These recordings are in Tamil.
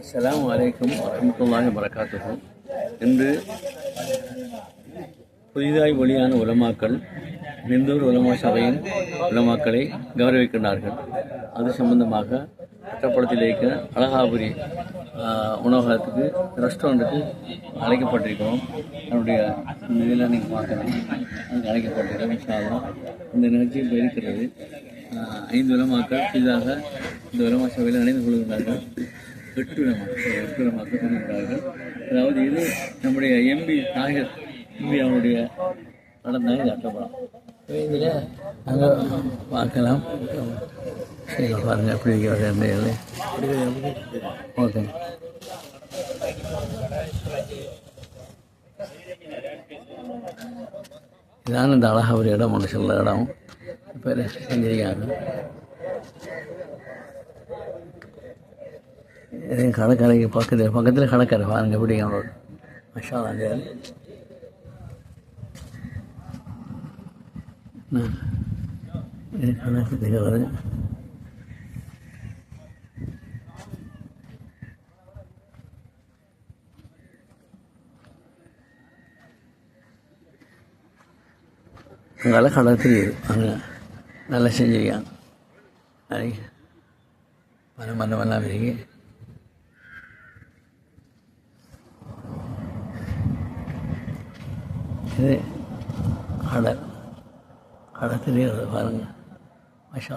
அஸ்லாம் அலைக்கும் வரமத்துல்லாஹி வரகாத்துஹு இன்று புதிதாய் ஒளியான உலமாக்கள் நிந்தூர் உலமா சபையின் உலமாக்களை கௌரவிக்கின்றார்கள். அது சம்பந்தமாக கட்டப்படத்தில் இருக்கிற அழகாபுரி உணவகத்துக்கு ரெஸ்டாரண்ட்டுக்கு அழைக்கப்பட்டிருக்கிறோம். அதனுடைய இதில் நீங்கள் பார்க்கலாம். அங்கே அழைக்கப்பட்டிருக்கிறோம் இந்த நிகழ்ச்சி இப்போ இருக்கிறது. ஐந்து உலமாக்கள் புதிதாக இந்த உலமா சபையில் இணைந்து கொள்கிறார்கள் எட்டு உலமாக்கள் கொள்கிறார்கள் அதாவது இது நம்முடைய எம்பி நாயகர் எம்பி அவருடைய நடந்தால் இது அட்டப்படம் இதில் அங்கே பார்க்கலாம். சரி பாருங்கள் எப்படி இருக்கிறது ஓகே. இதான் இந்த அழகா ஒரு இடம் ஒன்று சொல்ல இடம். இப்போ செஞ்சிருக்காங்க இது கடற்கரைக்கு பக்கத்தில் பக்கத்தில் கடற்கரை பாருங்கள் எப்படி அவங்களோட மஷா அந்த இது கணக்கு வருது அங்கே கடை தெரியுது. அங்கே நல்லா செஞ்சிருக்காங்க. நாளைக்கு மரம் மரம் எல்லாம் இருக்கு இது கடை கடை தெரியுது பாருங்க. மஷா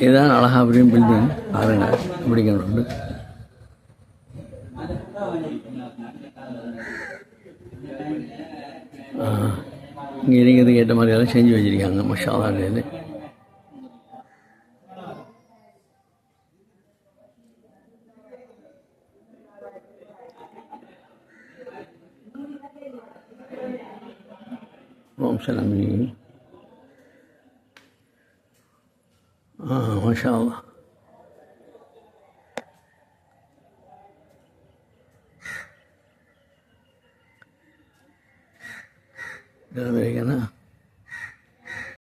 இதுதான் அழகா அழகாபுரியும் பில்டிங். பாருங்க பிடிக்கணும் இங்கே இருக்கிறதுக்கு ஏற்ற மாதிரி எல்லாம் செஞ்சு வச்சுருக்காங்க மஷாலான்னு ஓம் சலாமி. ஆ மாஷா அல்லாஹ் இது அமெரிக்கனா